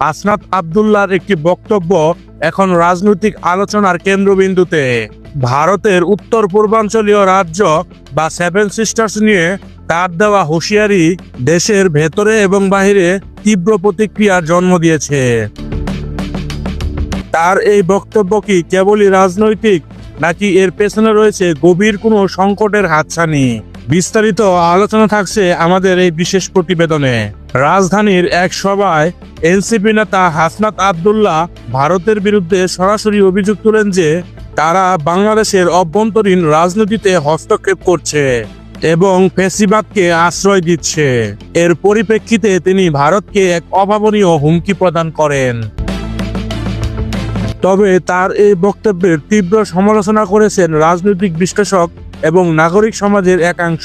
আসনাত আবদুল্লার একটি বক্তব্য এখন রাজনৈতিক আলোচনার কেন্দ্রবিন্দুতে। ভারতের উত্তর পূর্বাঞ্চলীয় রাজ্য বা সেভেন সিস্টার্স নিয়ে তার দেওয়া হুঁশিয়ারি দেশের ভেতরে এবং বাহিরে তীব্র প্রতিক্রিয়ার জন্ম দিয়েছে। তার এই বক্তব্য কি কেবলই রাজনৈতিক নাকি এর পেছনে রয়েছে গভীর কোনো সংকটের হাতছানি? বিস্তারিত আলোচনা থাকছে আমাদের এই বিশেষ প্রতিবেদনে। রাজধানীর এক সভায় এনসিপি নেতা হাসনাত আবদুল্লাহ ভারতের বিরুদ্ধে সরাসরি অভিযোগ তুলেন যে, তারা বাংলাদেশের অভ্যন্তরীণ রাজনীতিতে হস্তক্ষেপ করছে এবং ফেসিবাদকে আশ্রয় দিচ্ছে। এর পরিপ্রেক্ষিতে তিনি ভারতকে এক অভাবনীয় হুমকি প্রদান করেন। তবে তার এই বক্তব্যের তীব্র সমালোচনা করেছেন রাজনৈতিক বিশ্লেষক এবং নাগরিক সমাজের একাংশ।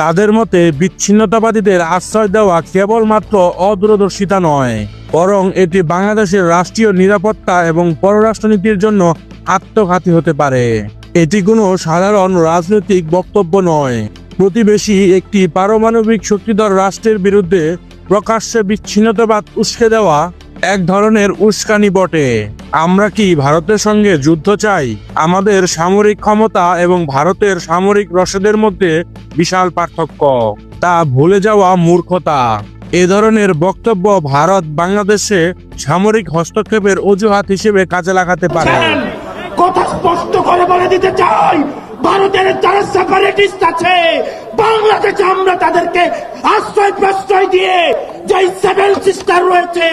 তাদের মতে বিচ্ছিন্নতাবাদীদের আশ্রয় দেওয়া কেবলমাত্র অদূরদর্শিতা নয়, বরং এটি বাংলাদেশের রাষ্ট্রীয় নিরাপত্তা এবং পররাষ্ট্রনীতির জন্য আত্মঘাতী হতে পারে। এটি কোনো সাধারণ রাজনৈতিক বক্তব্য নয়। প্রতিবেশী একটি পারমাণবিক শক্তিধর রাষ্ট্রের বিরুদ্ধে প্রকাশ্যে বিচ্ছিন্নতাবাদ উস্কে দেওয়া এক ধরনের উস্কানি বটে। আমরা কি ভারতের সঙ্গে যুদ্ধ চাই? আমাদের সামরিক ক্ষমতা এবং ভারতের সামরিক রসদের মধ্যে বিশাল পার্থক্য। তা ভুলে যাওয়া মূর্খতা। এ ধরনের বক্তব্য ভারত বাংলাদেশে সামরিক হস্তক্ষেপের অজুহাত হিসেবে কাজে লাগাতে পারে। কথা স্পষ্ট করে বলে দিতে চাই। ভারতের যারা সেপারেটিস্ট আছে, বাংলাদেশে আমরা তাদেরকে আশ্রয় প্রশ্রয় দিয়ে যে সেভেন সিস্টার রয়েছে,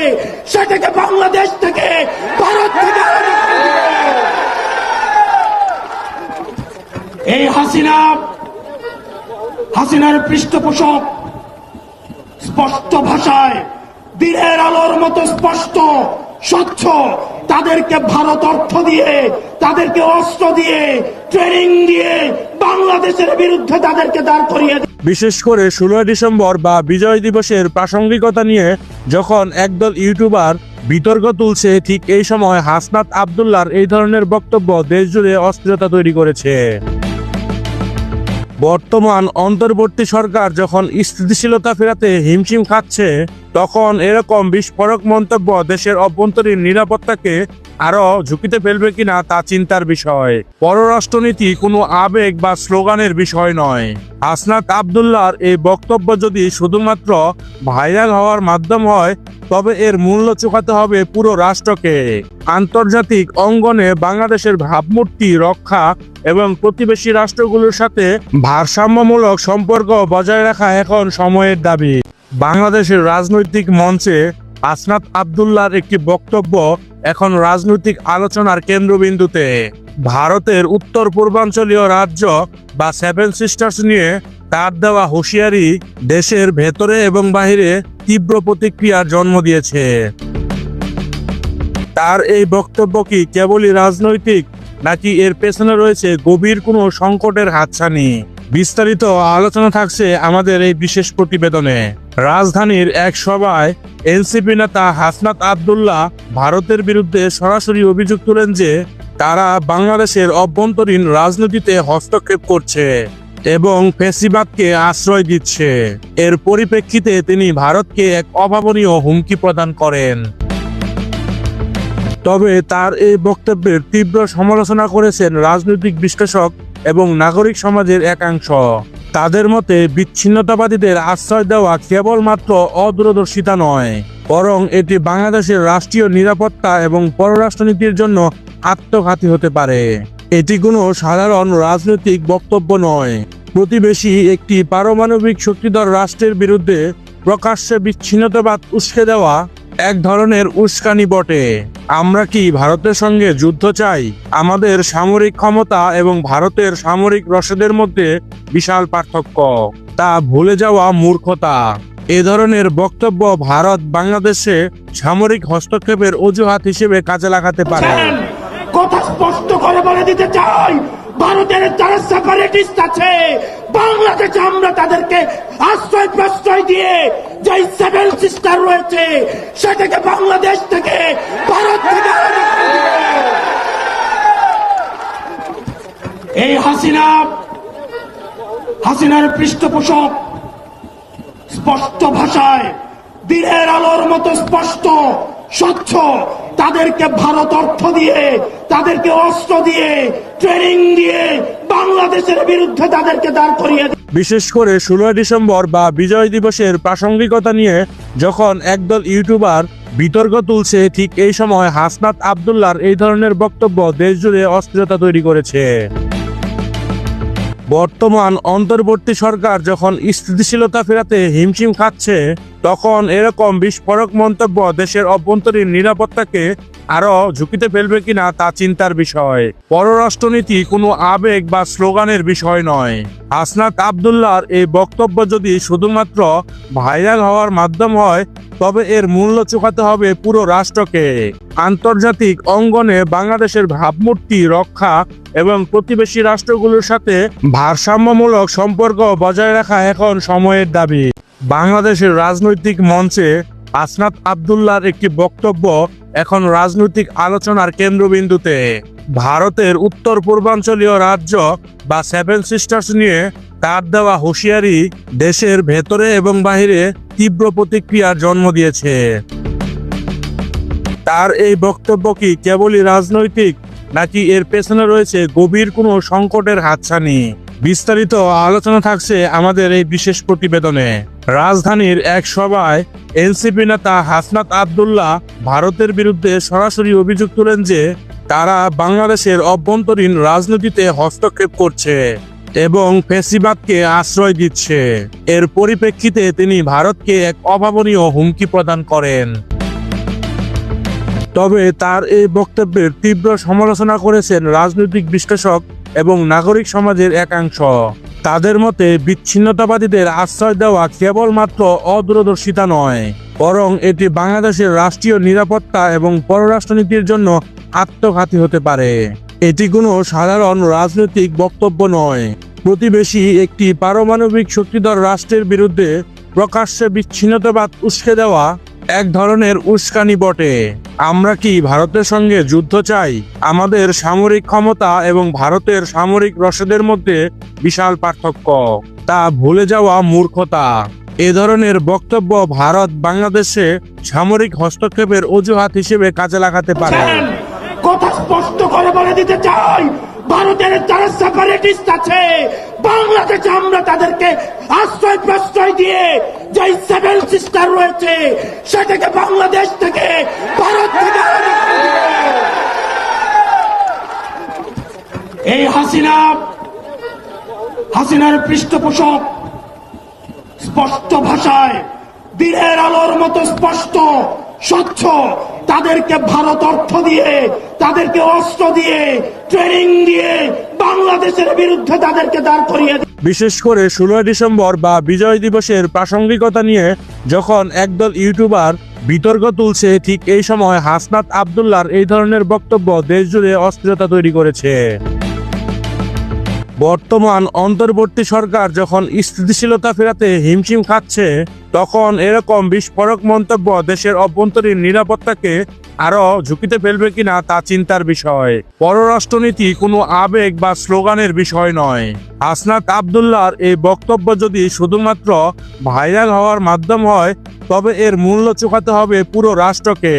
সেটাকে বাংলাদেশ থেকে, ভারত থেকে এই হাসিনা, হাসিনার পৃষ্ঠপোষক স্পষ্ট ভাষায়, দিনের আলোর মতো স্পষ্ট, স্বচ্ছ তাদেরকে ভারত অর্থ দিয়ে, তাদেরকে অস্ত্র দিয়ে, ট্রেনিং দিয়ে বাংলাদেশের বিরুদ্ধে তাদেরকে দাঁড় করিয়ে বিশেষ করে ষোলোই ডিসেম্বর বা বিজয় দিবসের প্রাসঙ্গিকতা নিয়ে যখন একদল ইউটিউবার বিতর্ক তুলছে, ঠিক এই সময় হাসনাত আবদুল্লার এই ধরনের বক্তব্য দেশজুড়ে অস্থিরতা তৈরি করেছে। বর্তমান অন্তর্বর্তী সরকার যখন স্থিতিশীলতা ফেরাতে হিমশিম খাচ্ছে তখন এরকম বিস্ফোরক মন্তব্য দেশের অভ্যন্তরীণ নিরাপত্তাকে আরও ঝুঁকিতে ফেলবে কিনা তা চিন্তার বিষয়। পররাষ্ট্রনীতি কোনো আবেগ বা স্লোগানের বিষয় নয়। আসনাত আবদুল্লার এই বক্তব্য যদি শুধুমাত্র ভাইরাল হওয়ার মাধ্যম হয়, তবে এর মূল্য চুকাতে হবে পুরো রাষ্ট্রকে। আন্তর্জাতিক অঙ্গনে বাংলাদেশের ভাবমূর্তি রক্ষা এবং প্রতিবেশী রাষ্ট্রগুলোর সাথে ভারসাম্যমূলক সম্পর্ক বজায় রাখা এখন সময়ের দাবি। বাংলাদেশের রাজনৈতিক মঞ্চে আসনাত আবদুল্লার একটি বক্তব্য এখন রাজনৈতিক আলোচনার কেন্দ্রবিন্দুতে। ভারতের উত্তর পূর্বাঞ্চলীয় রাজ্য বা সেভেন সিস্টার্স নিয়ে তার দেওয়া হুঁশিয়ারি দেশের ভেতরে এবং বাহিরে তীব্র প্রতিক্রিয়ার জন্ম দিয়েছে। তার এই বক্তব্য কি কেবলই রাজনৈতিক, নাকি এর পেছনে রয়েছে গভীর কোনো সংকটের হাতছানি? বিস্তারিত আলোচনা থাকছে আমাদের এই বিশেষ প্রতিবেদনে। রাজধানীর এক সভায় এনসিপি নেতা হাসনাত আবদুল্লাহ ভারতের বিরুদ্ধে সরাসরি অভিযোগ তুলেন যে তারা বাংলাদেশের অভ্যন্তরীণ রাজনীতিতে হস্তক্ষেপ করছে এবং ফেসিবাদকে আশ্রয় দিচ্ছে। এর পরিপ্রেক্ষিতে তিনি ভারতকে এক অভাবনীয় হুমকি প্রদান করেন। তবে তার এই বক্তব্যের তীব্র সমালোচনা করেছেন রাজনৈতিক বিশ্লেষক এবং নাগরিক সমাজের একাংশ। তাদের মতে, বিচ্ছিন্নতাবাদীদের আশ্রয় দেওয়া কেবলমাত্র অদূরদর্শিতা নয়, বরং এটি বাংলাদেশের রাষ্ট্রীয় নিরাপত্তা এবং পররাষ্ট্রনীতির জন্য আত্মঘাতী হতে পারে। এটি কোনো সাধারণ রাজনৈতিক বক্তব্য নয়। প্রতিবেশী একটি পারমাণবিক শক্তিধর রাষ্ট্রের বিরুদ্ধে প্রকাশ্যে বিচ্ছিন্নতাবাদ উস্কে দেওয়া এক ধরনের উস্কানি বটে। আমরা কি ভারতের সঙ্গে যুদ্ধ চাই? আমাদের সামরিক ক্ষমতা এবং ভারতের সামরিক রসদের মধ্যে বিশাল পার্থক্য। তা ভুলে যাওয়া মূর্খতা। এ ধরনের বক্তব্য ভারত বাংলাদেশে সামরিক হস্তক্ষেপের অজুহাত হিসেবে কাজে লাগাতে পারে। কথা স্পষ্ট করে বলে দিতে চাই! ভারতের যারা সেপারেটিস্ট আছে, বাংলাদেশে আমরা তাদেরকে আশ্রয় প্রশ্রয় দিয়ে যে সেভেন সিস্টার রয়েছে, সেটাকে বাংলাদেশ থেকে ভারত থেকে এই হাসিনা, হাসিনার পৃষ্ঠপোষক স্পষ্ট ভাষায়, দিনের আলোর মতো স্পষ্ট, স্বচ্ছ, তাদেরকে ভারত অর্থ দিয়ে তাদেরকে অস্ত্র দিয়ে ট্রেনিং দিয়ে বাংলাদেশের বিরুদ্ধে তাদেরকে দাঁড় করিয়ে বিশেষ করে ষোলোই ডিসেম্বর বা বিজয় দিবসের প্রাসঙ্গিকতা নিয়ে যখন একদল ইউটিউবার বিতর্ক তুলছে, ঠিক এই সময় হাসনাত আবদুল্লার এই ধরনের বক্তব্য দেশজুড়ে অস্থিরতা তৈরি করেছে। বর্তমান অন্তর্বর্তী সরকার যখন স্থিতিশীলতা ফেরাতে হিমশিম খাচ্ছে, তখন এরকম বিস্ফোরক মন্তব্য দেশের অভ্যন্তরীণ নিরাপত্তাকে আরও ঝুঁকিতে ফেলবে কিনা তা চিন্তার বিষয়। পররাষ্ট্রনীতি কোনো আবেগ বা স্লোগানের বিষয় নয়। হাসনাত আবদুল্লাহর এই বক্তব্য যদি শুধুমাত্র ভাইরাল হওয়ার মাধ্যম হয়, তবে এর মূল্য চুকাতে হবে পুরো রাষ্ট্রকে। আন্তর্জাতিক অঙ্গনে বাংলাদেশের ভাবমূর্তি রক্ষা এবং প্রতিবেশী রাষ্ট্রগুলোর সাথে ভারসাম্যমূলক সম্পর্ক বজায় রাখা এখন সময়ের দাবি। বাংলাদেশের রাজনৈতিক মঞ্চে আসনাত আবদুল্লার একটি বক্তব্য এখন রাজনৈতিক আলোচনার কেন্দ্রবিন্দুতে। ভারতের উত্তর পূর্বাঞ্চলীয় রাজ্য বা সেভেন সিস্টার্স নিয়ে তার দেওয়া হুঁশিয়ারি দেশের ভেতরে এবং বাহিরে তীব্র প্রতিক্রিয়ার জন্ম দিয়েছে। তার এই বক্তব্য কি কেবলই রাজনৈতিক, নাকি এর পেছনে রয়েছে গভীর কোনো সংকটের হাতছানি? বিস্তারিত আলোচনা থাকছে আমাদের এই বিশেষ প্রতিবেদনে। রাজধানীর এক সভায় এনসিপি নেতা হাসনাত আবদুল্লাহ ভারতের বিরুদ্ধে সরাসরি অভিযোগ তুলেন যে তারা বাংলাদেশের অভ্যন্তরীণ রাজনীতিতে হস্তক্ষেপ করছে এবং ফেসিবাদকে আশ্রয় দিচ্ছে। এর পরিপ্রেক্ষিতে তিনি ভারতকে এক অভাবনীয় হুমকি প্রদান করেন। তবে তার এই বক্তব্যের তীব্র সমালোচনা করেছেন রাজনৈতিক বিশ্লেষক এবং নাগরিক সমাজের একাংশ। তাদের মতে বিচ্ছিন্নতাবাদীদের আশ্রয় দেওয়া কেবলমাত্র অদূরদর্শিতা নয়, বরং এটি বাংলাদেশের রাষ্ট্রীয় নিরাপত্তা এবং পররাষ্ট্রনীতির জন্য আত্মঘাতী হতে পারে। এটি কোনো সাধারণ রাজনৈতিক বক্তব্য নয়। প্রতিবেশী একটি পারমাণবিক শক্তিধর রাষ্ট্রের বিরুদ্ধে প্রকাশ্যে বিচ্ছিন্নতাবাদ উস্কে দেওয়া এক ধরনের উস্কানি বটে। আমরা কি ভারতের সঙ্গে যুদ্ধ চাই? আমাদের সামরিক ক্ষমতা এবং ভারতের সামরিক রসদের মধ্যে বিশাল পার্থক্য। তা ভুলে যাওয়া মূর্খতা। এ ধরনের বক্তব্য ভারত বাংলাদেশে সামরিক হস্তক্ষেপের অজুহাত হিসেবে কাজে লাগাতে পারে। কথা স্পষ্ট করে বলে দিতে চাই? ভারতের যারা সেপারেটিস্ট আছে, বাংলাদেশে আমরা তাদেরকে আশ্রয় প্রশ্রয় দিয়ে যে সেভেন সিস্টার রয়েছে, সেটাকে বাংলাদেশ থেকে ভারত থেকে এই হাসিনা, হাসিনার পৃষ্ঠপোষক স্পষ্ট ভাষায়, দিনের আলোর মতো স্পষ্ট, স্বচ্ছ, তাদেরকে ভারত অর্থ দিয়ে তাদেরকে অস্ত্র দিয়ে ট্রেনিং দিয়ে বাংলাদেশের বিরুদ্ধে তাদেরকে দাঁড় করিয়ে বিশেষ করে ষোলোই ডিসেম্বর বা বিজয় দিবসের প্রাসঙ্গিকতা নিয়ে যখন একদল ইউটিউবার বিতর্ক তুলছে, ঠিক এই সময় হাসনাত আবদুল্লার এই ধরনের বক্তব্য দেশজুড়ে অস্থিরতা তৈরি করেছে। বর্তমান অন্তর্বর্তী সরকার যখন স্থিতিশীলতা ফেরাতে হিমশিম খাচ্ছে, তখন এরকম বিস্ফোরক মন্তব্য দেশের অভ্যন্তরীণ নিরাপত্তাকে আরও ঝুঁকিতে ফেলবে কিনা তা চিন্তার বিষয়। পররাষ্ট্রনীতি কোনো আবেগ বা স্লোগানের বিষয় নয়। হাসনাত আবদুল্লার এই বক্তব্য যদি শুধুমাত্র ভাইরাল হওয়ার মাধ্যম হয়, তবে এর মূল্য চুকাতে হবে পুরো রাষ্ট্রকে।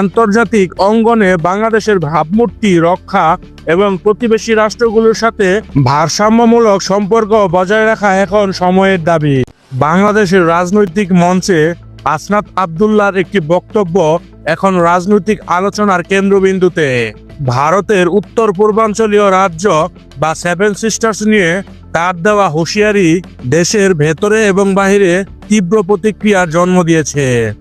আন্তর্জাতিক অঙ্গনে বাংলাদেশের ভাবমূর্তি রক্ষা এবং প্রতিবেশী রাষ্ট্রগুলোর সাথে ভারসাম্যমূলক সম্পর্ক বজায় রাখা এখন সময়ের দাবি। বাংলাদেশের রাজনৈতিক মঞ্চে আসনাত আবদুল্লার একটি বক্তব্য এখন রাজনৈতিক আলোচনার কেন্দ্রবিন্দুতে। ভারতের উত্তর পূর্বাঞ্চলীয় রাজ্য বা সেভেন সিস্টার্স নিয়ে তার দেওয়া হুঁশিয়ারি দেশের ভেতরে এবং বাহিরে তীব্র প্রতিক্রিয়ার জন্ম দিয়েছে।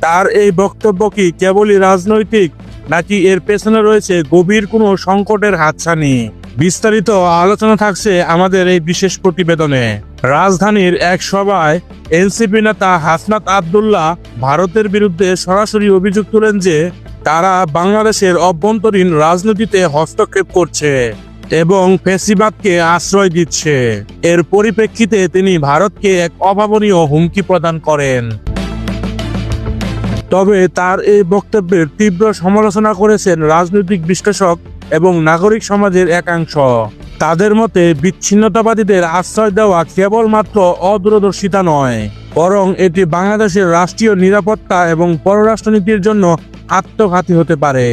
তার এই বক্তব্য কি কেবলই রাজনৈতিক নাকি এর পেছনে রয়েছে গভীর কোনো সংকটের হাতছানি? বিস্তারিত আলোচনা থাকছে আমাদের এই বিশেষ প্রতিবেদনে। রাজধানীর এক সভায় এনসিপি নেতা হাসনাত আবদুল্লাহ ভারতের বিরুদ্ধে সরাসরি অভিযোগ তুলেন যে, তারা বাংলাদেশের অভ্যন্তরীণ রাজনীতিতে হস্তক্ষেপ করছে এবং ফেসিবাদকে আশ্রয় দিচ্ছে। এর পরিপ্রেক্ষিতে তিনি ভারতকে এক অভাবনীয় হুমকি প্রদান করেন। তবে তার এই বক্তব্যের তীব্র সমালোচনা করেছেন রাজনৈতিক বিশ্লেষক এবং নাগরিক সমাজের একাংশ। তাদের মতে, বিচ্ছিন্নতাবাদীদের আশ্রয় দেওয়া কেবলমাত্র অদূরদর্শিতা নয়, বরং এটি বাংলাদেশের রাষ্ট্রীয় নিরাপত্তা এবং পররাষ্ট্রনীতির জন্য আত্মঘাতী হতে পারে।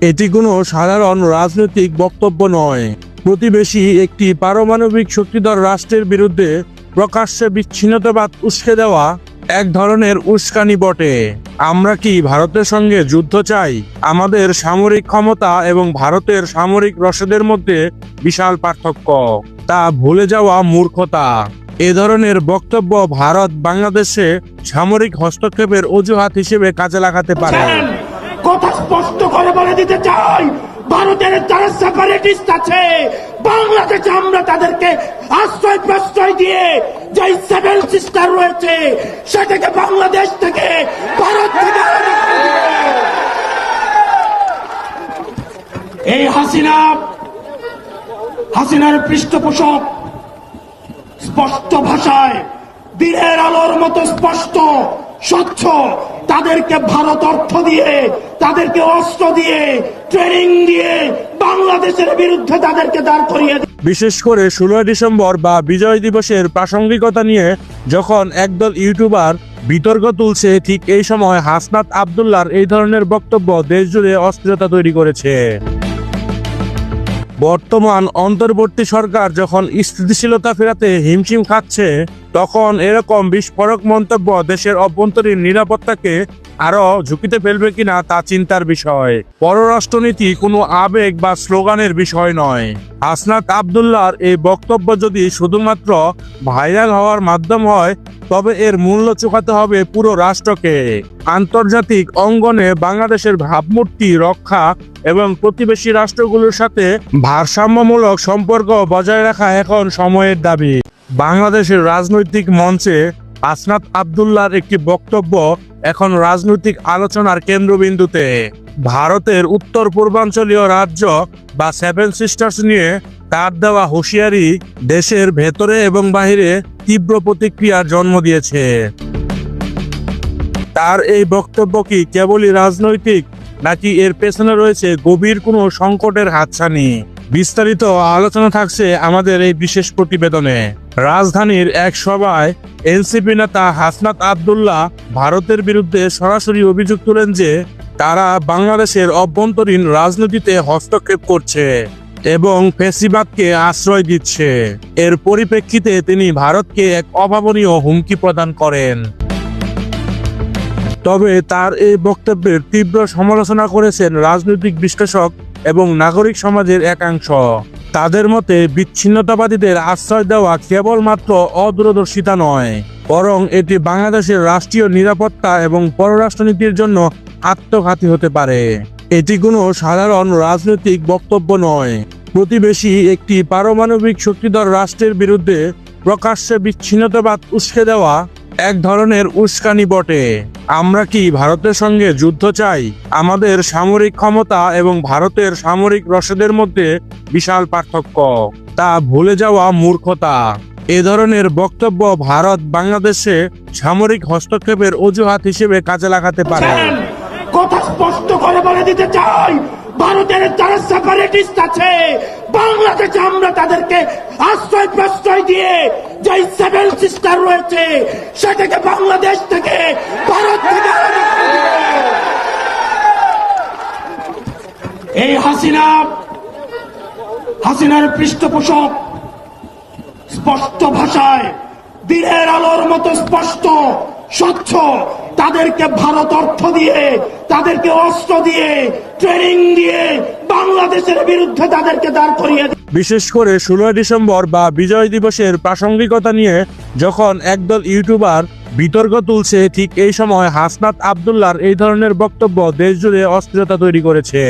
এটি কোনো সাধারণ রাজনৈতিক বক্তব্য নয়। প্রতিবেশী একটি পারমাণবিক শক্তিধর রাষ্ট্রের বিরুদ্ধে প্রকাশ্যে বিচ্ছিন্নতাবাদ উস্কে দেওয়া এক ধরনের উস্কানি বটে। আমরা কি ভারতের সঙ্গে যুদ্ধ চাই? আমাদের সামরিক ক্ষমতা এবং ভারতের সামরিক রসদের মধ্যে বিশাল পার্থক্য। তা ভুলে যাওয়া মূর্খতা। এ ধরনের বক্তব্য ভারত বাংলাদেশে সামরিক হস্তক্ষেপের অজুহাত হিসেবে কাজে লাগাতে পারে। কথা স্পষ্ট করে বলে দিতে চাই! ভারতের যারা সেপারেটিস্ট আছে, বাংলাদেশে আমরা তাদেরকে আশ্রয় প্রশ্রয় দিয়ে যে সেভেন সিস্টার রয়েছে, সেটাকে বাংলাদেশ থেকে ভারত থেকে। এই হাসিনা, হাসিনার পৃষ্ঠপোষক স্পষ্ট ভাষায় দিনের আলোর মতো স্পষ্ট, স্বচ্ছ। তাদেরকে ভারত অর্থ দিয়ে, তাদেরকে অস্ত্র দিয়ে, ট্রেনিং দিয়ে বাংলাদেশের বিরুদ্ধে তাদেরকে দাঁড় করিয়ে বিশেষ করে ষোলোই ডিসেম্বর বা বিজয় দিবসের প্রাসঙ্গিকতা নিয়ে যখন একদল ইউটিউবার বিতর্ক তুলছে, ঠিক এই সময় হাসনাত আবদুল্লার এই ধরনের বক্তব্য দেশজুড়ে অস্থিরতা তৈরি করেছে। বর্তমান অন্তর্বর্তী সরকার যখন স্থিতিশীলতা ফেরাতে হিমশিম খাচ্ছে তখন এরকম বিস্ফোরক মন্তব্য দেশের অভ্যন্তরীণ নিরাপত্তাকে আরও ঝুঁকিতে ফেলবে কিনা তা চিন্তার বিষয়। পররাষ্ট্রনীতি কোনো আবেগ বা স্লোগানের বিষয় নয়। হাসনাত আবদুল্লার এই বক্তব্য যদি শুধুমাত্র ভাইরাল হওয়ার মাধ্যম হয়, তবে এর মূল্য চুকাতে হবে পুরো রাষ্ট্রকে। আন্তর্জাতিক অঙ্গনে বাংলাদেশের ভাবমূর্তি রক্ষা এবং প্রতিবেশী রাষ্ট্রগুলোর সাথে ভারসাম্যমূলক সম্পর্ক বজায় রাখা এখন সময়ের দাবি। বাংলাদেশের রাজনৈতিক মঞ্চে আসনাত আবদুল্লার একটি বক্তব্য এখন রাজনৈতিক আলোচনার কেন্দ্রবিন্দুতে। ভারতের উত্তর পূর্বাঞ্চলীয় রাজ্য বা সেভেন সিস্টার্স নিয়ে তার দেওয়া হুঁশিয়ারি দেশের ভেতরে এবং বাহিরে তীব্র প্রতিক্রিয়ার জন্ম দিয়েছে? তার এই বক্তব্য কি কেবলই রাজনৈতিক নাকি এর পেছনে রয়েছে গভীর কোনো সংকটের হাতছানি? বিস্তারিত আলোচনা থাকছে আমাদের এই বিশেষ প্রতিবেদনে। রাজধানীর এক সভায় এনসিপি নেতা হাসনাত আবদুল্লাহ ভারতের বিরুদ্ধে সরাসরি অভিযোগ তুলেন যে, তারা বাংলাদেশের অভ্যন্তরীণ রাজনীতিতে হস্তক্ষেপ করছে এবং ফেসিবাদকে আশ্রয় দিচ্ছে। এর পরিপ্রেক্ষিতে তিনি ভারতকে এক অভাবনীয় হুমকি প্রদান করেন। তবে তার এই বক্তব্যের তীব্র সমালোচনা করেছেন রাজনৈতিক বিশ্লেষক এবং নাগরিক সমাজের একাংশ। তাদের মতে বিচ্ছিন্নতাবাদীদের আশ্রয় দেওয়া কেবলমাত্র অদূরদর্শিতা নয়, বরং এটি বাংলাদেশের রাষ্ট্রীয় নিরাপত্তা এবং পররাষ্ট্রনীতির জন্য আত্মঘাতী হতে পারে। এটি কোনো সাধারণ রাজনৈতিক বক্তব্য নয়। প্রতিবেশী একটি পারমাণবিক শক্তিধর রাষ্ট্রের বিরুদ্ধে প্রকাশ্যে বিচ্ছিন্নতাবাদ উস্কে দেওয়া এক ধরনের উস্কানি বটে। আমরা কি ভারতের সঙ্গে যুদ্ধ চাই? আমাদের সামরিক ক্ষমতা এবং ভারতের সামরিক রসদের মধ্যে বিশাল পার্থক্য। তা ভুলে যাওয়া মূর্খতা। এ ধরনের বক্তব্য ভারত বাংলাদেশে সামরিক হস্তক্ষেপের অজুহাত হিসেবে কাজে লাগাতে পারে। কথা স্পষ্ট করে বলে দিতে চাই। ভারতের যারা আছে বাংলাদেশে আমরা তাদেরকে আশ্রয় প্রশ্রয় দিয়ে যে সেভেন সিস্টার রয়েছে, সেটাকে বাংলাদেশ থেকে ভারত থেকে। এই হাসিনা, হাসিনার পৃষ্ঠপোষক স্পষ্ট ভাষায়, দিনের আলোর মতো স্পষ্ট, স্বচ্ছ, তাদেরকে ভারত অর্থ দিয়ে, তাদেরকে অস্ত্র দিয়ে ট্রেনিং দিয়ে বাংলাদেশের বিরুদ্ধে তাদেরকে দাঁড় করিয়ে। বিশেষ করে ষোলোই ডিসেম্বর বা বিজয় দিবসের প্রাসঙ্গিকতা নিয়ে যখন একদল ইউটিউবার বিতর্ক তুলছে, ঠিক এই সময় হাসনাত আবদুল্লার এই ধরনের বক্তব্য দেশজুড়ে অস্থিরতা তৈরি করেছে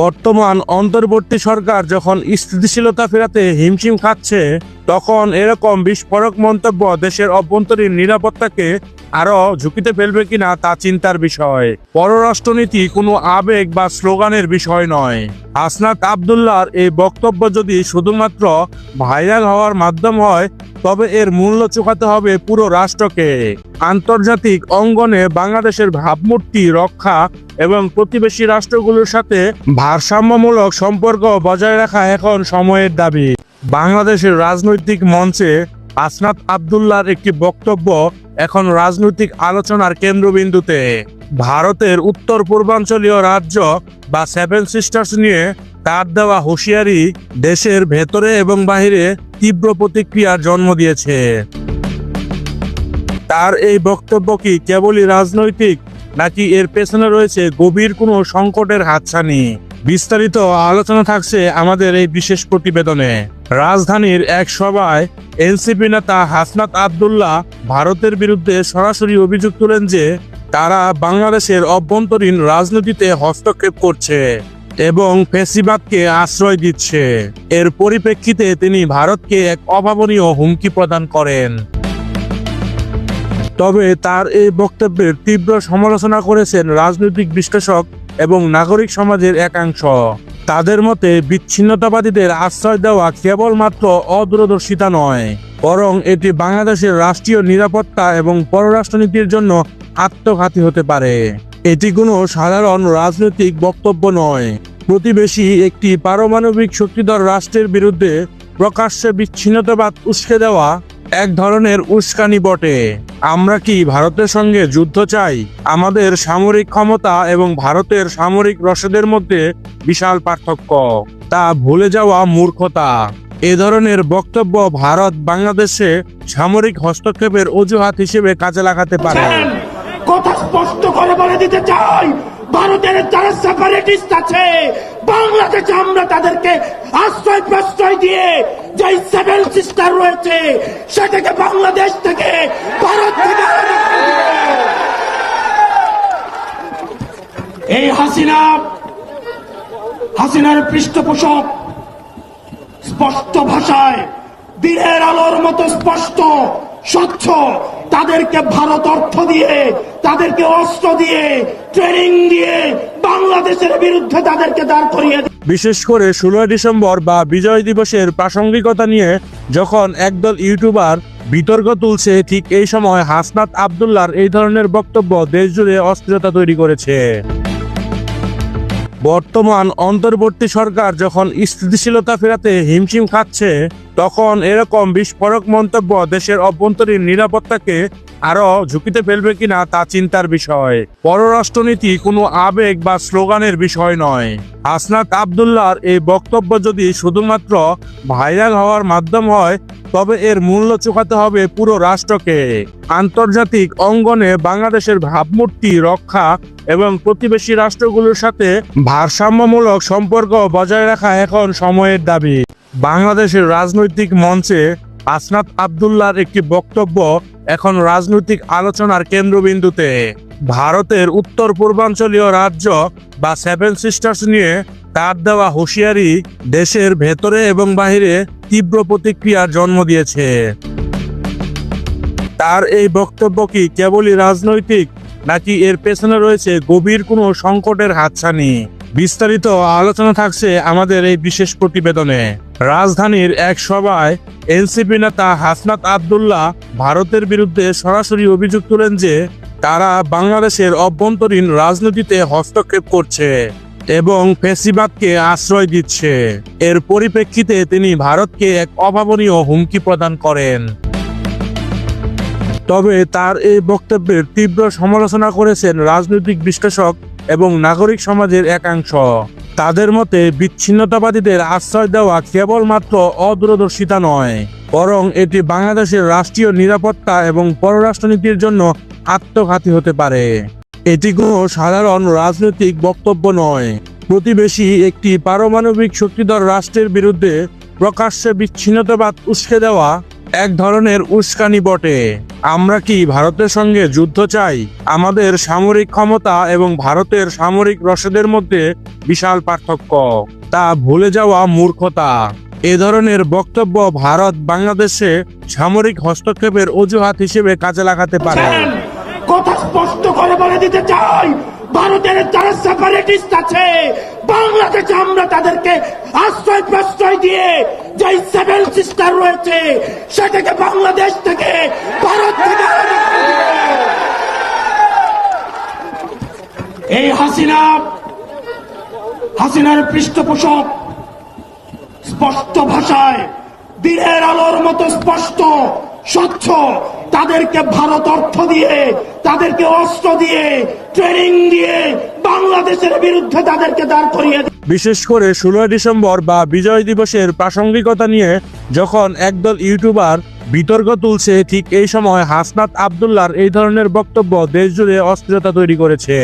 বর্তমান অন্তর্বর্তী সরকার যখন স্থিতিশীলতা ফেরাতে হিমশিম খাচ্ছে তখন এরকম বিস্ফোরক মন্তব্য দেশের অভ্যন্তরীণ নিরাপত্তাকে আরও ঝুঁকিতে ফেলবে কিনা তা চিন্তার বিষয়। পররাষ্ট্রনীতি কোনো আবেগ বা স্লোগানের বিষয় নয়। হাসনাত আবদুল্লার এই বক্তব্য যদি শুধুমাত্র ভাইরাল হওয়ার মাধ্যম হয়, তবে এর মূল্য চুকাতে হবে পুরো রাষ্ট্রকে। আন্তর্জাতিক অঙ্গনে বাংলাদেশের ভাবমূর্তি রক্ষা এবং প্রতিবেশী রাষ্ট্রগুলোর সাথে ভারসাম্যমূলক সম্পর্ক বজায় রাখা এখন সময়ের দাবি। বাংলাদেশের রাজনৈতিক মঞ্চে আসনাত আবদুল্লাহর একটি বক্তব্য এখন রাজনৈতিক আলোচনার কেন্দ্রবিন্দুতে। ভারতের উত্তর পূর্বাঞ্চলীয় রাজ্য বা সেভেন সিস্টার্স নিয়ে তার দেওয়া হুঁশিয়ারি দেশের ভেতরে এবং বাহিরে তীব্র প্রতিক্রিয়ার জন্ম দিয়েছে। তার এই বক্তব্য কি কেবলই রাজনৈতিক, নাকি এর পেছনে রয়েছে গভীর কোনো সংকটের হাতছানি? বিস্তারিত আলোচনা থাকছে আমাদের এই বিশেষ প্রতিবেদনে। রাজধানীর এক সভায় এনসিপি নেতা হাসনাত আবদুল্লাহ ভারতের বিরুদ্ধে সরাসরি অভিযোগ তুলেন যে তারা বাংলাদেশের অভ্যন্তরীণ রাজনীতিতে হস্তক্ষেপ করছে এবং ফেসিবাদকে আশ্রয় দিচ্ছে। এর পরিপ্রেক্ষিতে তিনি ভারতকে এক অভাবনীয় হুমকি প্রদান করেন। তবে তার এই বক্তব্যের তীব্র সমালোচনা করেছেন রাজনৈতিক বিশ্লেষক এবং নাগরিক সমাজের একাংশ। তাদের মতে বিচ্ছিন্নতাবাদীদের আশ্রয় দেওয়া কেবলমাত্র অদূরদর্শিতা নয়, বরং এটি বাংলাদেশের রাষ্ট্রীয় নিরাপত্তা এবং পররাষ্ট্রনীতির জন্য আত্মঘাতী হতে পারে। এটি কোনো সাধারণ রাজনৈতিক বক্তব্য নয়। প্রতিবেশী একটি পারমাণবিক শক্তিধর রাষ্ট্রের বিরুদ্ধে প্রকাশ্যে বিচ্ছিন্নতাবাদ উস্কে দেওয়া এক ধরনের উস্কানি বটে। আমরা কি ভারতের সঙ্গে যুদ্ধ চাই? আমাদের সামরিক ক্ষমতা এবং ভারতের সামরিক রসদের মধ্যে বিশাল পার্থক্য। তা ভুলে যাওয়া মূর্খতা। এ ধরনের বক্তব্য ভারত বাংলাদেশে সামরিক হস্তক্ষেপের অজুহাত হিসেবে কাজে লাগাতে পারে। কথা স্পষ্ট করে বলে দিতে চাই। ভারতের যারা সেপারেটিস্ট আছে, বাংলাদেশে আমরা তাদেরকে আশ্রয় প্রশ্রয় দিয়ে যে সেভেন সিস্টার রয়েছে, সেটাকে বাংলাদেশ থেকে ভারত থেকে এই হাসিনা, হাসিনার পৃষ্ঠপোষক স্পষ্ট ভাষায়, দিনের আলোর মতো স্পষ্ট স্বচ্ছ। তাদেরকে ভারত অর্থ দিয়ে, তাদেরকে অস্ত্র দিয়ে, ট্রেনিং দিয়ে বাংলাদেশের বিরুদ্ধে তাদেরকে দাঁড় করিয়ে বিশেষ করে ষোলোই ডিসেম্বর বা বিজয় দিবসের প্রাসঙ্গিকতা নিয়ে যখন একদল ইউটিউবার বিতর্ক তুলছে, ঠিক এই সময় হাসনাত আবদুল্লার এই ধরনের বক্তব্য দেশজুড়ে অস্থিরতা তৈরি করেছে। বর্তমান অন্তর্বর্তী সরকার যখন স্থিতিশীলতা ফেরাতে হিমশিম খাচ্ছে, তখন এরকম বিস্ফোরক মন্তব্য দেশের অভ্যন্তরীণ নিরাপত্তাকে আরও ঝুঁকিতে ফেলবে কিনা তা চিন্তার বিষয়। পররাষ্ট্রনীতি কোনো আবেগ বা স্লোগানের বিষয় নয়। হাসনাত আবদুল্লাহর এই বক্তব্য যদি শুধুমাত্র ভাইরাল হওয়ার মাধ্যম হয়, তবে এর মূল্য চুকাতে হবে পুরো রাষ্ট্রকে। আন্তর্জাতিক অঙ্গনে বাংলাদেশের ভাবমূর্তি রক্ষা এবং প্রতিবেশী রাষ্ট্রগুলোর সাথে ভারসাম্যমূলক সম্পর্ক বজায় রাখা এখন সময়ের দাবি। বাংলাদেশের রাজনৈতিক মঞ্চে আসনাত আবদুল্লাহর একটি বক্তব্য এখন রাজনৈতিক আলোচনার কেন্দ্রবিন্দুতে ভারতের উত্তর পূর্বাঞ্চলীয় রাজ্য বা সেভেন সিস্টার্স নিয়ে তার দেওয়া হুঁশিয়ারি দেশের ভেতরে এবং বাহিরে তীব্র প্রতিক্রিয়ার জন্ম দিয়েছে। তার এই বক্তব্য কি কেবলই রাজনৈতিক, নাকি এর পেছনে রয়েছে গভীর কোনো সংকটের হাতছানি? বিস্তারিত আলোচনা থাকছে আমাদের এই বিশেষ প্রতিবেদনে। রাজধানীর এক সভায় এনসিপি নেতা হাসনাত আবদুল্লাহ ভারতের বিরুদ্ধে সরাসরি অভিযোগ তুলেন যে তারা বাংলাদেশের অভ্যন্তরীণ রাজনীতিতে হস্তক্ষেপ করছে এবং ফেসিবাদকে আশ্রয় দিচ্ছে। এর পরিপ্রেক্ষিতে তিনি ভারতকে এক অভাবনীয় হুমকি প্রদান করেন। তবে তার এই বক্তব্যের তীব্র সমালোচনা করেছেন রাজনৈতিক বিশ্লেষক এবং নাগরিক সমাজের একাংশ। তাদের মতে বিচ্ছিন্নতাবাদীদের আশ্রয় দেওয়া কেবলমাত্র অদূরদর্শিতা নয়, বরং এটি বাংলাদেশের রাষ্ট্রীয় নিরাপত্তা এবং পররাষ্ট্রনীতির জন্য আত্মঘাতী হতে পারে। এটি কোনো সাধারণ রাজনৈতিক বক্তব্য নয়। প্রতিবেশী একটি পারমাণবিক শক্তিধর রাষ্ট্রের বিরুদ্ধে প্রকাশ্যে বিচ্ছিন্নতাবাদ উস্কে দেওয়া এক ধরনের উস্কানি বটে। আমরা কি ভারতের সঙ্গে যুদ্ধ চাই? আমাদের সামরিক ক্ষমতা এবং ভারতের সামরিক রসদের মধ্যে বিশাল পার্থক্য। তা ভুলে যাওয়া মূর্খতা। এ ধরনের বক্তব্য ভারত বাংলাদেশে সামরিক হস্তক্ষেপের অজুহাত হিসেবে কাজে লাগাতে পারে। কথা স্পষ্ট করে বলে দিতে চাই? ভারতের যারা সেপারেটিস্ট আছে, বাংলাদেশে আমরা তাদেরকে আশ্রয় প্রশ্রয় দিয়ে যে সেভেন সিস্টার রয়েছে, সেটাকে বাংলাদেশ থেকে, ভারত থেকে। এই হাসিনা, হাসিনার পৃষ্ঠপোষক স্পষ্ট ভাষায়, দিনের আলোর মতো স্পষ্ট স্বচ্ছ। তাদেরকে ভারত অর্থ দিয়ে, তাদেরকে অস্ত্র দিয়ে, ট্রেনিং দিয়ে বাংলাদেশের বিরুদ্ধে তাদেরকে দাঁড় করিয়ে বিশেষ করে ষোলোই ডিসেম্বর বা বিজয় দিবসের প্রাসঙ্গিকতা নিয়ে যখন একদল ইউটিউবার বিতর্ক তুলছে, ঠিক এই সময় হাসনাত আবদুল্লার এই ধরনের বক্তব্য দেশজুড়ে অস্থিরতা তৈরি করেছে।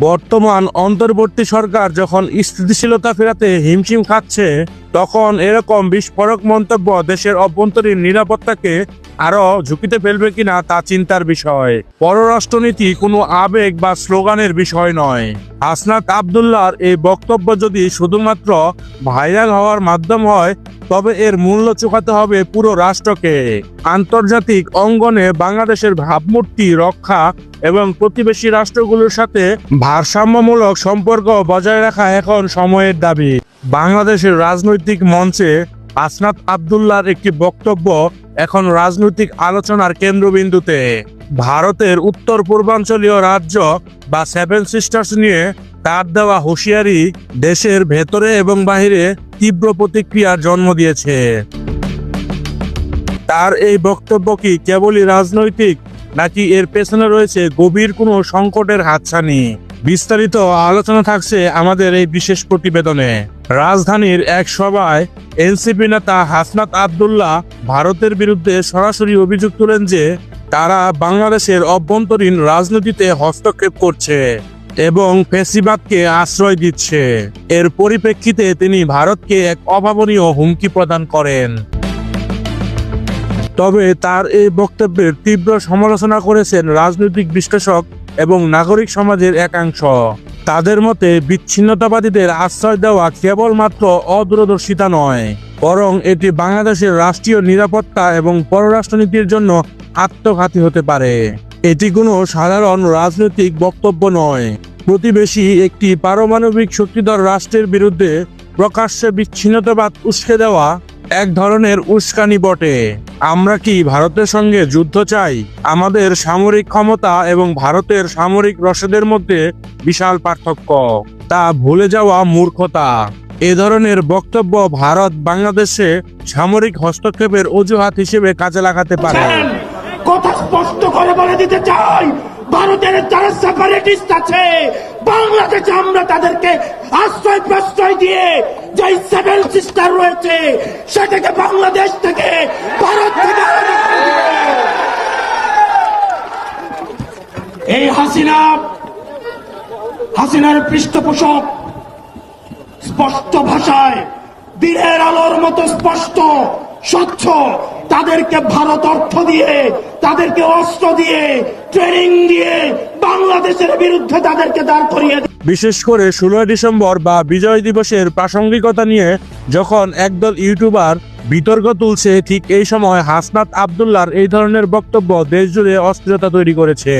বর্তমান অন্তর্বর্তী সরকার যখন স্থিতিশীলতা ফেরাতে হিমশিম খাচ্ছে, তখন এরকম বিস্ফোরক মন্তব্য দেশের অভ্যন্তরীণ নিরাপত্তাকে আরও ঝুঁকিতে ফেলবে কিনা তা চিন্তার বিষয়। পররাষ্ট্রনীতি কোনো আবেগ বা স্লোগানের বিষয় নয়। হাসনাত আবদুল্লাহর এই বক্তব্য যদি শুধুমাত্র ভাইরাল হওয়ার মাধ্যম হয়, তবে এর মূল্য চুকাতে হবে পুরো রাষ্ট্রকে। আন্তর্জাতিক অঙ্গনে বাংলাদেশের ভাবমূর্তি রক্ষা এবং প্রতিবেশী রাষ্ট্রগুলোর সাথে ভারসাম্যমূলক সম্পর্ক বজায় রাখা এখন সময়ের দাবি। বাংলাদেশের রাজনৈতিক মঞ্চে আসনাত আবদুল্লার একটি বক্তব্য এখন রাজনৈতিক আলোচনার কেন্দ্রবিন্দুতে। ভারতের উত্তর পূর্বাঞ্চলীয় রাজ্য বা সেভেন সিস্টার্স নিয়ে তার দেওয়া হুঁশিয়ারি দেশের ভেতরে এবং বাহিরে তীব্র প্রতিক্রিয়ার জন্ম দিয়েছে। তার এই বক্তব্য কি কেবলই রাজনৈতিক, নাকি এর পেছনে রয়েছে গভীর কোনো সংকটের হাতছানি? বিস্তারিত আলোচনা থাকছে আমাদের এই বিশেষ প্রতিবেদনে। রাজধানীর এক সভায় এনসিপি নেতা হাসনাত আবদুল্লাহ ভারতের বিরুদ্ধে সরাসরি অভিযোগ তুলেন যে তারা বাংলাদেশের অভ্যন্তরীণ রাজনীতিতে হস্তক্ষেপ করছে এবং ফেসিবাদকে আশ্রয় দিচ্ছে। এর পরিপ্রেক্ষিতে তিনি ভারতকে এক অভাবনীয় হুমকি প্রদান করেন। তবে তার এই বক্তব্যের তীব্র সমালোচনা করেছেন রাজনৈতিক বিশ্লেষক এবং নাগরিক সমাজের একাংশ। তাদের মতে বিচ্ছিন্নতাবাদীদের আশ্রয় দেওয়া কেবলমাত্র অদূরদর্শিতা নয়, বরং এটি বাংলাদেশের রাষ্ট্রীয় নিরাপত্তা এবং পররাষ্ট্রনীতির জন্য আত্মঘাতী হতে পারে। এটি কোনো সাধারণ রাজনৈতিক বক্তব্য নয়। প্রতিবেশী একটি পারমাণবিক শক্তিধর রাষ্ট্রের বিরুদ্ধে প্রকাশ্যে বিচ্ছিন্নতাবাদ উস্কে দেওয়া এক ধরনের উস্কানি বটে। আমরা কি ভারতের সঙ্গে যুদ্ধ চাই? আমাদের সামরিক ক্ষমতা এবং ভারতের সামরিক রসদের মধ্যে বিশাল পার্থক্য। তা ভুলে যাওয়া মূর্খতা। এ ধরনের বক্তব্য ভারত বাংলাদেশে সামরিক হস্তক্ষেপের অজুহাত হিসেবে কাজে লাগাতে পারে। কথা স্পষ্ট করে বলে দিতে চাই, ভারতের যারা সেপারেটিস্ট আছে বাংলাদেশে আমরা তাদেরকে আশ্রয় প্রশ্রয় দিয়ে যে সেভেন সিস্টার রয়েছে, সেটাকে বাংলাদেশ থেকে ভারত থেকে। এই হাসিনা, হাসিনার পৃষ্ঠপোষক স্পষ্ট ভাষায়, দিনের আলোর মতো স্পষ্ট, স্বচ্ছ তাদেরকে ভারত অর্থ দিয়ে, তাদেরকে অস্ত্র দিয়ে, ট্রেনিং দিয়ে বাংলাদেশের বিরুদ্ধে তাদেরকে দাঁড় করিয়ে বিশেষ করে ষোলোই ডিসেম্বর বা বিজয় দিবসের প্রাসঙ্গিকতা নিয়ে যখন একদল ইউটিউবার বিতর্ক তুলছে, ঠিক এই সময় হাসনাত আবদুল্লার এই ধরনের বক্তব্য দেশজুড়ে অস্থিরতা তৈরি করেছে।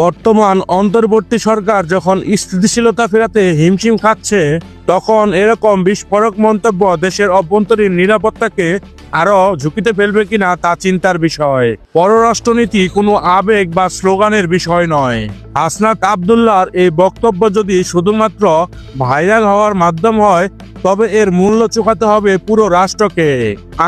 বর্তমান অন্তর্বর্তী সরকার যখন স্থিতিশীলতা ফেরাতে হিমশিম খাচ্ছে তখন এরকম বিস্ফোরক মন্তব্য দেশের অভ্যন্তরীণ নিরাপত্তাকে আরও ঝুঁকিতে ফেলবে কিনা তা চিন্তার বিষয়। পররাষ্ট্রনীতি কোনো আবেগ বা স্লোগানের বিষয় নয়। হাসনাত আবদুল্লাহর এই বক্তব্য যদি শুধুমাত্র ভাইরাল হওয়ার মাধ্যম হয়, তবে এর মূল্য চুকাতে হবে পুরো রাষ্ট্রকে।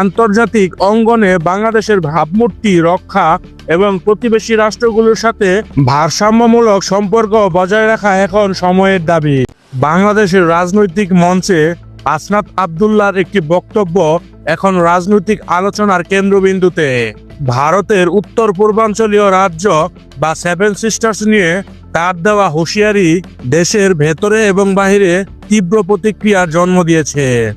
আন্তর্জাতিক অঙ্গনে বাংলাদেশের ভাবমূর্তি রক্ষা এবং প্রতিবেশী রাষ্ট্রগুলোর সাথে ভারসাম্যমূলক সম্পর্ক বজায় রাখা এখন সময়ের দাবি। বাংলাদেশের রাজনৈতিক মঞ্চে আসনাত আবদুল্লার একটি বক্তব্য এখন রাজনৈতিক আলোচনার কেন্দ্রবিন্দুতে। ভারতের উত্তর পূর্বাঞ্চলীয় রাজ্য বা সেভেন সিস্টার্স নিয়ে তার দেওয়া হুঁশিয়ারি দেশের ভেতরে এবং বাহিরে তীব্র প্রতিক্রিয়ার জন্ম দিয়েছে।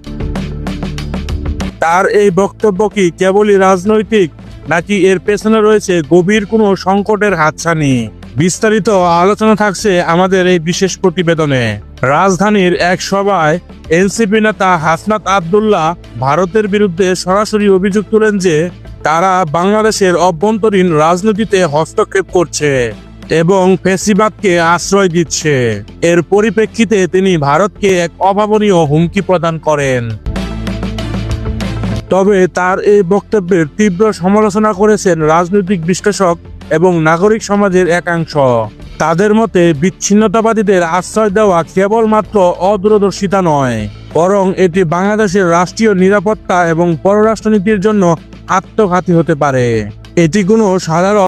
তার এই বক্তব্য কি কেবলই রাজনৈতিক নাকি এর পেছনে রয়েছে গভীর কোনো সংকটের হাতছানি? বিস্তারিত আলোচনা থাকছে আমাদের এই বিশেষ প্রতিবেদনে। রাজধানীর এক সভায় এনসিপি নেতা হাসনাত আবদুল্লাহ ভারতের বিরুদ্ধে সরাসরি অভিযোগ তুলেন যে, তারা বাংলাদেশের অভ্যন্তরীণ রাজনীতিতে হস্তক্ষেপ করছে এবং ফেসিবাদকে আশ্রয় দিচ্ছে। এর পরিপ্রেক্ষিতে তিনি ভারতকে এক অভাবনীয় হুমকি প্রদান করেন। তবে তার এই বক্তব্যের তীব্র সমালোচনা করেছেন রাজনৈতিক বিশ্লেষক এবং নাগরিক সমাজের একাংশ। তাদের মতে বিচ্ছিন্নতাবাদীদের আশ্রয় দেওয়া কেবলমাত্র অদূরদর্শিতা নয়, বরং এটি বাংলাদেশের রাষ্ট্রীয় নিরাপত্তা এবং পররাষ্ট্রনীতির জন্য আত্মঘাতী হতে পারে। এটি কোনো সাধারণ